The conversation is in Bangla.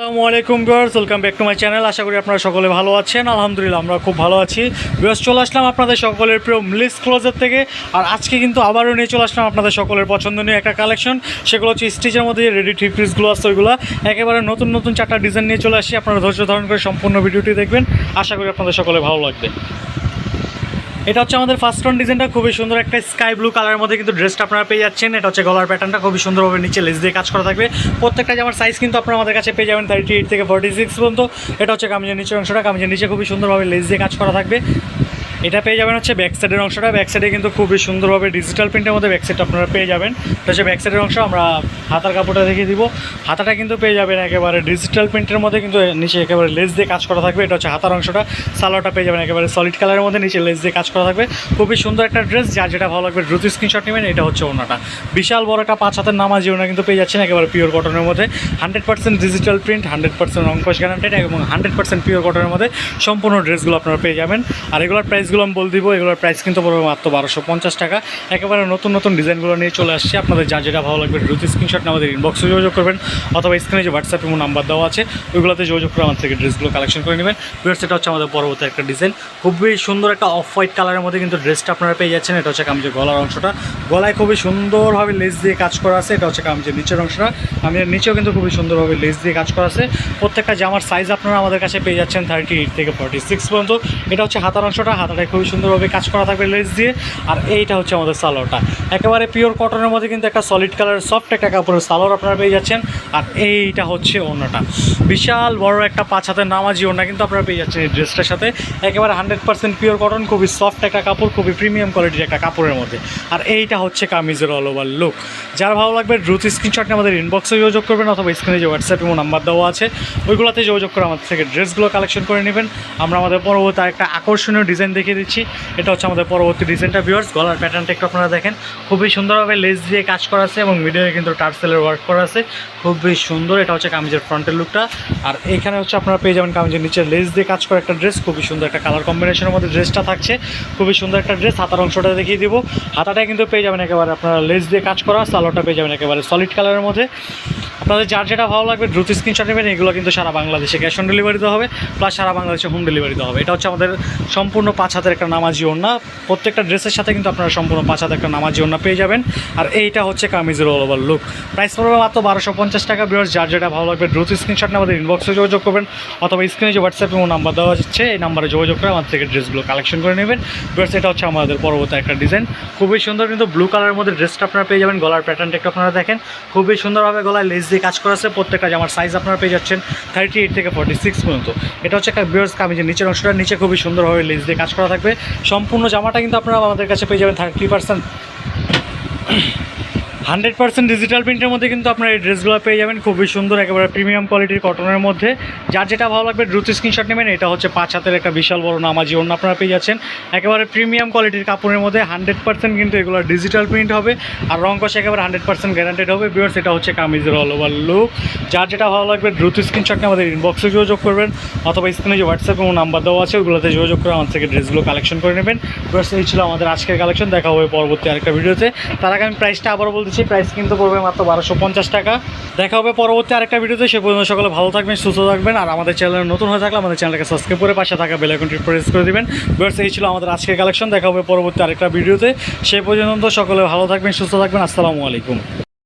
আসসালামু আলাইকুম girls welcome back to my channel. আশা করি আপনারা সকলে ভালো আছেন। আলহামদুলিল্লাহ, আমরা খুব ভালো আছি। বেশ চলে আসলাম আপনাদের সকলের প্রিয় মিলিস ক্লোজের থেকে। আর আজকে কিন্তু আবারও নিয়ে চলে আসলাম আপনাদের সকলের পছন্দনীয় একটা কালেকশন সেগুলো হচ্ছে স্টিচের মধ্যে যে রেডি থ্রি পিসগুলো আছে, ওইগুলো। একেবারে নতুন নতুন চারটা ডিজাইন নিয়ে চলে আসি আপনারা ধৈর্য ধারণ করে সম্পূর্ণ ভিডিওটি দেখবেন। আশা করি আপনাদের সকলে ভালো লাগবে। এটা হচ্ছে আমাদের ফার্স্ট রন ডিজাইনটা খুবই সুন্দর একটা স্কাই ব্লু কালারের মধ্যে কিন্তু ড্রেসটা আপনারা পেয়ে যাচ্ছেন। এটা হচ্ছে গলার প্যাটার্নটা খুবই সুন্দরভাবে নিচে লেস দিয়ে কাজ করা থাকবে। প্রত্যেকটা জামার সাইজ কিন্তু আপনারা আমাদের কাছে পেয়ে যাবেন থার্টি এইট থেকে ফর্টি সিক্স পর্যন্ত। এটা হচ্ছে কামিজের নিচের অংশটা, কামিজের নিচে খুবই সুন্দরভাবে লেস দিয়ে কাজ করা থাকবে। এটা পেয়ে যাবেন হচ্ছে ব্যাক সাইডের অংশটা। ব্যাক সাইডে কিন্তু খুবই সুন্দরভাবে ডিজিটাল প্রিন্টের মধ্যে ব্যাক সাইডটা আপনারা পেয়ে যাবেন। তো হচ্ছে ব্যাক সাইডের অংশ আমরা হাতার কাপড়টা দেখিয়ে দিব। হাতাটা কিন্তু পেয়ে যাবেন একেবারে ডিজিটাল প্রিন্টের মধ্যে কিন্তু নিচে একেবারে লেস দিয়ে কাজ করা থাকবে। এটা হচ্ছে হাতার অংশটা। সালোয়ারটা পেয়ে যাবেন একেবারে সলিড কালারের মধ্যে নিচে লেস দিয়ে কাজ করা থাকবে। খুবই সুন্দর একটা ড্রেস যার যেটা ভালো লাগবে দ্রুত স্ক্রিনশট নেবেন। এটা হচ্ছে ওনাটা। বিশাল বড় একটা পাঁচ হাতের নামাজ ওনা কিন্তু পেয়ে যাচ্ছেন একেবারে পিওর কটনের মধ্যে। Hundred percent digital print hundred percent অঙ্কশ guaranteed এবং হান্ড্রেড পার্সেন্ট পিওর কটনের মধ্যে সম্পূর্ণ ড্রেসগুলো আপনারা পেয়ে যাবেন। আর এগুলোর প্রাইসগুলো আমি বল দিব, এগুলোর প্রাইস কিন্তু পড়বে মাত্র বারোশো পঞ্চাশ টাকা। একেবারে নতুন নতুন ডিজাইনগুলো নিয়ে চলে আসছে। আপনাদের যা যেটা ভালো লাগবে, দ্রুত স্ক্রিনশট আমাদের ইনবক্সে যোগাযোগ করবেন, অথবা স্ক্রিনে যে হোয়াটসঅ্যাপে এবং নাম্বার দেওয়া আছে, ওইগুলোতে যোগাযোগ করে আমার থেকে ড্রেসগুলো কালেকশন করে নেবেন। সেটা হচ্ছে আমাদের পরবর্তী একটা ডিজাইন খুবই সুন্দর একটা অফ হোয়াইট কালারের মধ্যে কিন্তু ড্রেসটা আপনারা পেয়ে যাচ্ছেন। এটা হচ্ছে কামিজের গলার অংশটা। গলায় খুবই সুন্দরভাবে লেস দিয়ে কাজ করা আছে। এটা হচ্ছে কামিজের নিচের অংশটা। কামিজের নিচেও কিন্তু খুবই সুন্দরভাবে লেস দিয়ে কাজ করা আছে। প্রত্যেকটা জামার সাইজ আপনারা আমাদের কাছে পেয়ে যাচ্ছেন থার্টি এইট থেকে ফর্টি সিক্স পর্যন্ত। এটা হচ্ছে হাতার অংশটা। হাতাটায় খুবই সুন্দরভাবে কাজ করা থাকবে লেস দিয়ে। আর এইটা হচ্ছে আমাদের সালোয়ারটা। একেবারে পিওর কটনের মধ্যে কিন্তু একটা সলিড কালার সফট একটা কাপড়ের সালোয়ার আপনারা পেয়ে যাচ্ছেন। আর এইটা হচ্ছে ওড়নাটা। বিশাল বড় একটা পাঁচ হাতের নামাজি ওড়না কিন্তু আপনারা পেয়ে যাচ্ছেন এই ড্রেসটার সাথে। একেবারে হান্ড্রেড পার্সেন্ট পিওর কটন খুবই সফট একটা কাপড়, খুবই প্রিমিয়াম কোয়ালিটির একটা কাপড়ের মধ্যে। আর এইটা হচ্ছে কামিজের অল ওভার লুক যার ভালো লাগবে দ্রুত স্ক্রিনশট নিয়ে আমাদের ইনবক্সে যোগাযোগ করবেন অথবা স্ক্রিনে যে হোয়াটসঅ্যাপ এবং নাম্বার দেওয়া আছে, ওইগুলোতে যোগাযোগ করে আমাদের থেকে ড্রেসগুলো কালেকশন করে নেবেন। আমরা আমাদের পরবর্তী একটা আকর্ষণীয় ডিজাইন দেখিয়ে দিচ্ছি। এটা হচ্ছে আমাদের পরবর্তী ডিজাইনটা। ভিউয়ার্স গলার প্যাটার্নটা একটু আপনারা দেখেন। খুবই সুন্দরভাবে লেস দিয়ে কাজ করা আছে এবং মিডিয়ামে কিন্তু টার্সেলের ওয়ার্ক করা আছে। খুবই সুন্দর। এটা হচ্ছে কামিজের ফ্রন্টের লুকটা আর এখানে হচ্ছে আপনারা পেয়ে যাবেন কামিজের নিচে লেস দিয়ে কাজ করা একটা ড্রেস খুবই সুন্দর একটা কালার কম্বিনেশনের মধ্যে ড্রেসটা থাকছে। খুবই সুন্দর একটা ড্রেস হাতার অংশটা দেখিয়ে দিব। হাতাটা কিন্তু পেয়ে যাবেন একেবারে আপনারা লেস দিয়ে কাজ করা। সালোয়ারটা পেয়ে যাবেন একেবারে সলিড কালারের মধ্যে। আপনাদের যার যেটা ভালো লাগবে, দ্রুত স্ক্রিনশট নেবেন, এগুলো কিন্তু সারা বাংলাদেশে ক্যাশ অন ডেলিভারি দেওয়া হবে প্লাস সারা বাংলাদেশে হোম ডেলিভারি দেওয়া হবে। এটা হচ্ছে আমাদের সম্পূর্ণ পাঁচ হাতের একটা নামাজি ওড়না। প্রত্যেকটা ড্রেসের সাথে কিন্তু আপনারা সম্পূর্ণ পাঁচ হাতের একটা নামাজি ওড়না পেয়ে যাবেন। আর এইটা হচ্ছে কামিজের অল ওভার লুক প্রাইস পড়বে মাত্র বারোশো পঞ্চাশ টাকা বিয়ার্স যার যেটা ভালো লাগবে, দ্রুত স্ক্রিনশট আমাদের ইনবক্সে যোগাযোগ করবেন, অথবা স্ক্রিনে যে হোয়াটসঅ্যাপে এবং নাম্বার দেওয়া হচ্ছে এই নাম্বারে যোগাযোগ করে আমাদের থেকে ড্রেসগুলো কালেকশন করে নেবেন। বিয়ার্স এটা হচ্ছে আমাদের পরবর্তী একটা ডিজাইন খুবই সুন্দর কিন্তু ব্লু কালারের মধ্যে ড্রেসটা আপনারা পেয়ে যাবেন। গলার প্যাটার্নটা একটু আপনারা দেখেন। খুবই সুন্দরভাবে গলায় লেস দিয়ে কাজ করা আছে, প্রত্যেকটা জামার সাইজ আপনারা পেয়ে যাচ্ছেন থার্টি এইট থেকে ফর্টি সিক্স পর্যন্ত। এটা হচ্ছে একটা বিয়ার্স কামিজের নিচের অংশটা, নিচে খুবই সুন্দরভাবে লেস দিয়ে কাজ করা থাকবে। সম্পূর্ণ জামাটা কিন্তু আপনারা আমাদের কাছে পেয়ে যাবেন thirty percent hundred percent digital প্রিন্টের মধ্যে কিন্তু আপনারা এই ড্রেসগুলো পেয়ে যাবেন। খুবই সুন্দর, একেবারে প্রিমিয়াম কোয়ালিটির কটনের মধ্যে। যার যেটা ভালো লাগবে, দ্রুত স্ক্রিনশট নেবেন। এটা হচ্ছে পাঁচ হাতের একটা বিশাল বড় নামাজি অন্য আপনারা পেয়ে যাচ্ছেন। একেবারে প্রিমিয়াম কোয়ালিটির কাপড়ের মধ্যে হান্ড্রেড পার্সেন্ট কিন্তু এগুলো ডিজিটাল প্রিন্ট হবে। আর রং কষে একেবারে হান্ড্রেড পার্সেন্ট গ্যারান্টেড হবে। বিয়ার্স এটা হচ্ছে কামিজের অল ওভার লুক যার যেটা ভালো লাগবে, দ্রুত স্ক্রিনশট নিয়ে আমাদের ইনবক্সে যোগাযোগ করবেন। অথবা স্ক্রিনে যে হোয়াটসঅ্যাপ এবং নাম্বার দেওয়া আছে ওগুলোতে যোগাযোগ করে আমার থেকে ড্রেসগুলো কালেকশন করে নেবেন। বিয়ার্স এই ছিল আমাদের আজকের কালেকশন দেখা হবে পরবর্তী আরেকটা ভিডিওতে তার আগে আমি প্রাইসটা আবারও বলতেছি প্রাইস কিন্তু পড়বে মাত্র বারোশো টাকা। দেখা হবে পরবর্তী আরেকটা ভিডিওতে। সে পর্যন্ত সকলে ভালো থাকবেন, সুস্থ থাকবেন। আর আমাদের চ্যানেল নতুন হয়ে থাকলে আমাদের চ্যানেলকে সাবস্ক্রাইব করে পাশে থাকা বেলাইকনটি প্রেস করে দেবেন। বেশ এই ছিল আমাদের আজকের কালেকশন দেখা হবে পরবর্তী আরেকটা ভিডিওতে। সে পর্যন্ত সকলে ভালো থাকবেন, সুস্থ থাকবেন। আসসালামু আলাইকুম।